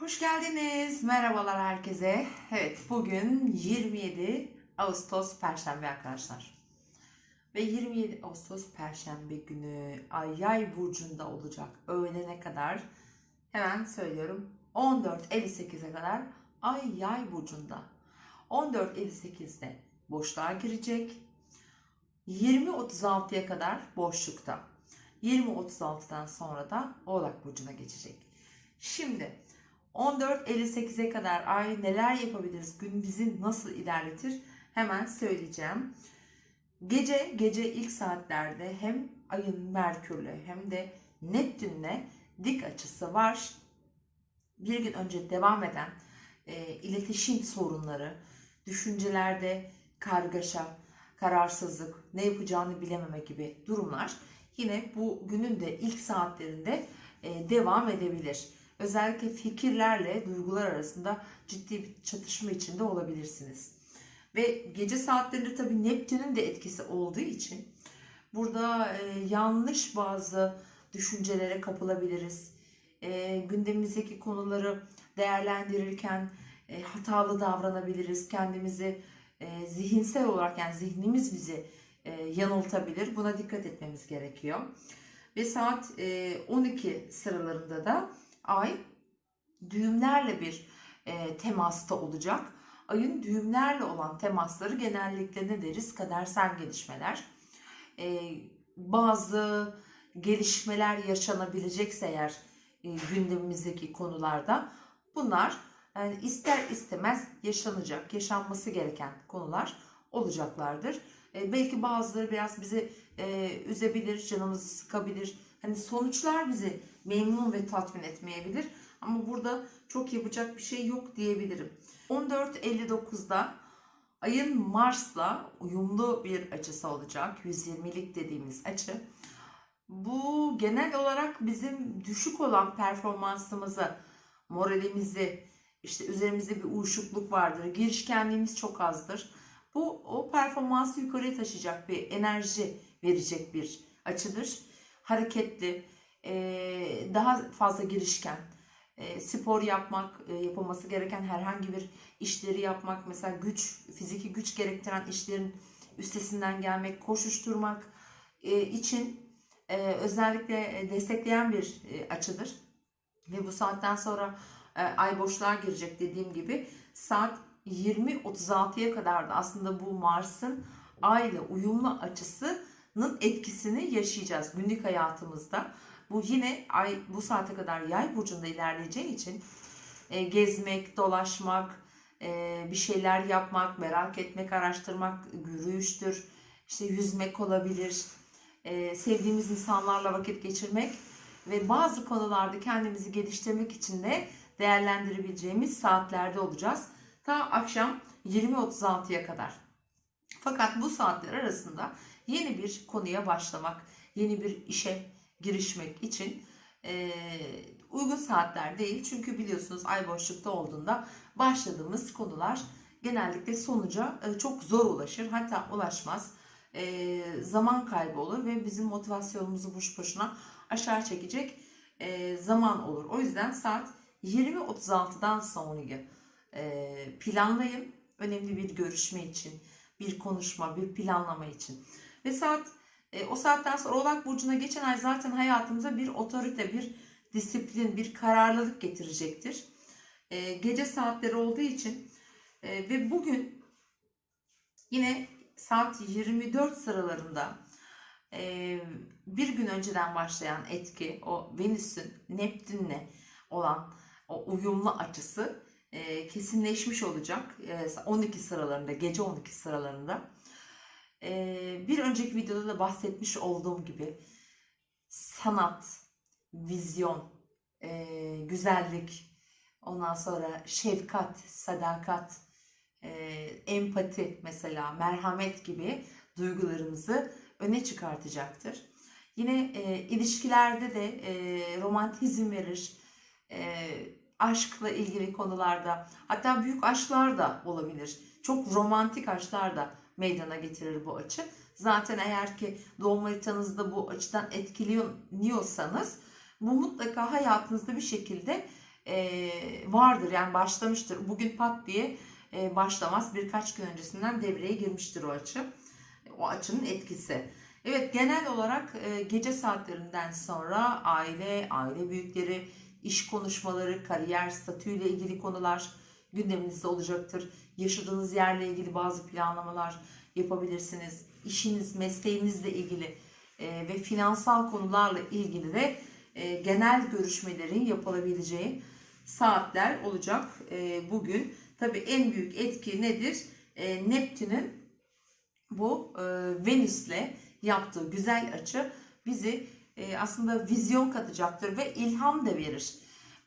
Hoş geldiniz. Merhabalar herkese. Evet, bugün 27 Ağustos Perşembe arkadaşlar. Ve 27 Ağustos Perşembe günü Ay Yay burcunda olacak. Öğlene kadar hemen söylüyorum. 14.58'e kadar Ay Yay burcunda. 14.58'de boşluğa girecek. 20.36'ya kadar boşlukta. 20.36'dan sonra da Oğlak burcuna geçecek. Şimdi 14.58'e kadar ay neler yapabiliriz? Gün bizi nasıl ilerletir? Hemen söyleyeceğim. Gece gece ilk saatlerde hem ayın Merkürle hem de Neptünle dik açısı var. Bir gün önce devam eden e, iletişim sorunları, düşüncelerde kargaşa, kararsızlık, ne yapacağını bilememe gibi durumlar yine bu günün de ilk saatlerinde e, devam edebilir. Özellikle fikirlerle duygular arasında ciddi bir çatışma içinde olabilirsiniz. Ve gece saatlerinde tabii Neptün'ün de etkisi olduğu için burada e, yanlış bazı düşüncelere kapılabiliriz. E, gündemimizdeki konuları değerlendirirken e, hatalı davranabiliriz. Kendimizi e, zihinsel olarak yani zihnimiz bizi e, yanıltabilir. Buna dikkat etmemiz gerekiyor. Ve saat e, 12 sıralarında da ay düğümlerle bir e, temasta olacak. Ayın düğümlerle olan temasları genellikle ne deriz? Kadersel gelişmeler. E, bazı gelişmeler yaşanabilecekse eğer e, gündemimizdeki konularda bunlar yani ister istemez yaşanacak, yaşanması gereken konular olacaklardır. E, belki bazıları biraz bizi e, üzebilir, canımızı sıkabilir. Hani sonuçlar bizi memnun ve tatmin etmeyebilir. Ama burada çok yapacak bir şey yok diyebilirim. 14.59'da ayın Mars'la uyumlu bir açısı olacak. 120'lik dediğimiz açı. Bu genel olarak bizim düşük olan performansımızı, moralimizi, işte üzerimizde bir uyuşukluk vardır, girişkenliğimiz çok azdır. Bu o performansı yukarıya taşıyacak bir enerji verecek bir açıdır. Hareketli, daha fazla girişken, spor yapmak, yapılması gereken herhangi bir işleri yapmak, mesela güç, fiziki güç gerektiren işlerin üstesinden gelmek, koşuşturmak için özellikle destekleyen bir açıdır. Ve bu saatten sonra ay boşluğa girecek dediğim gibi saat 20.36'ya kadar da aslında bu Mars'ın Ay ile uyumlu açısının etkisini yaşayacağız günlük hayatımızda. Bu yine ay bu saate kadar yay burcunda ilerleyeceği için e, gezmek, dolaşmak, e, bir şeyler yapmak, merak etmek, araştırmak, yürüyüştür, işte yüzmek olabilir, e, sevdiğimiz insanlarla vakit geçirmek ve bazı konularda kendimizi geliştirmek için de değerlendirebileceğimiz saatlerde olacağız. Ta akşam 20.36'ya kadar. Fakat bu saatler arasında yeni bir konuya başlamak, yeni bir işe girişmek için e, uygun saatler değil. Çünkü biliyorsunuz ay boşlukta olduğunda başladığımız konular genellikle sonuca e, çok zor ulaşır. Hatta ulaşmaz. E, zaman kaybı olur ve bizim motivasyonumuzu boş boşuna aşağı çekecek e, zaman olur. O yüzden saat 20.36'dan sonra e, planlayın. Önemli bir görüşme için, bir konuşma, bir planlama için. Ve saat e, o saatten sonra Oğlak Burcu'na geçen ay zaten hayatımıza bir otorite, bir disiplin, bir kararlılık getirecektir. E, gece saatleri olduğu için e, ve bugün yine saat 24 sıralarında e, bir gün önceden başlayan etki o Venüs'ün Neptün'le olan o uyumlu açısı e, kesinleşmiş olacak. E, 12 sıralarında, gece 12 sıralarında. Bir önceki videoda da bahsetmiş olduğum gibi sanat, vizyon, güzellik, ondan sonra şefkat, sadakat, empati mesela, merhamet gibi duygularımızı öne çıkartacaktır. Yine e, ilişkilerde de e, romantizm verir, e, aşkla ilgili konularda hatta büyük aşklar da olabilir. Çok romantik aşklar da meydana getirir bu açı. Zaten eğer ki doğum haritanızda bu açıdan etkileniyorsanız bu mutlaka hayatınızda bir şekilde e, vardır yani başlamıştır. Bugün pat diye e, başlamaz. Birkaç gün öncesinden devreye girmiştir o açı. O açının etkisi. Evet genel olarak e, gece saatlerinden sonra aile, aile büyükleri, iş konuşmaları, kariyer statüyle ilgili konular gündeminizde olacaktır. Yaşadığınız yerle ilgili bazı planlamalar yapabilirsiniz. İşiniz, mesleğinizle ilgili e, ve finansal konularla ilgili de e, genel görüşmelerin yapılabileceği saatler olacak e, bugün. Tabii en büyük etki nedir? Neptün'ün bu Venüs'le yaptığı güzel açı bizi aslında vizyon katacaktır ve ilham da verir.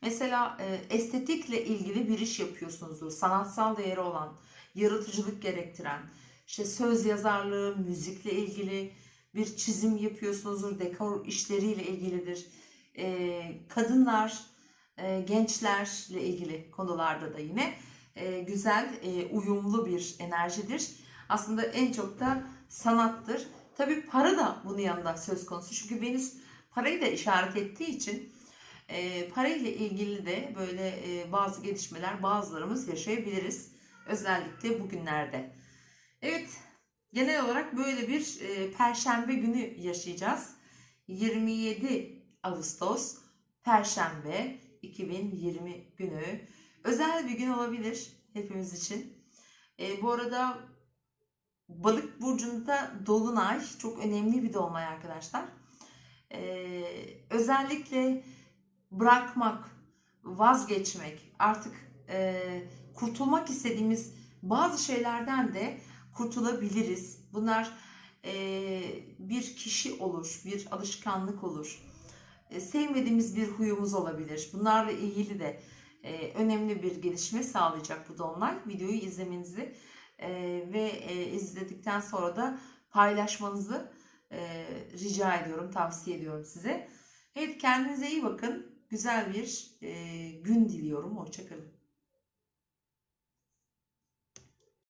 Mesela e, estetikle ilgili bir iş yapıyorsunuzdur. Sanatsal değeri olan, yaratıcılık gerektiren, işte söz yazarlığı, müzikle ilgili bir çizim yapıyorsunuzdur. Dekor işleriyle ilgilidir. E, kadınlar, e, gençlerle ilgili konularda da yine e, güzel, e, uyumlu bir enerjidir. Aslında en çok da sanattır. Tabii para da bunun yanında söz konusu. Çünkü Venüs parayı da işaret ettiği için e, parayla ilgili de böyle e, bazı gelişmeler bazılarımız yaşayabiliriz. Özellikle bugünlerde. Evet, genel olarak böyle bir e, perşembe günü yaşayacağız. 27 Ağustos Perşembe 2020 günü. Özel bir gün olabilir hepimiz için. E, bu arada Balık burcunda dolunay çok önemli bir dolunay arkadaşlar. Ee, özellikle bırakmak, vazgeçmek, artık e, kurtulmak istediğimiz bazı şeylerden de kurtulabiliriz. Bunlar e, bir kişi olur, bir alışkanlık olur. E, sevmediğimiz bir huyumuz olabilir. Bunlarla ilgili de e, önemli bir gelişme sağlayacak bu dolunay. Videoyu izlemenizi e, ve e, izledikten sonra da paylaşmanızı e, rica ediyorum, tavsiye ediyorum size. Evet kendinize iyi bakın. Güzel bir e, gün diliyorum. Hoşçakalın.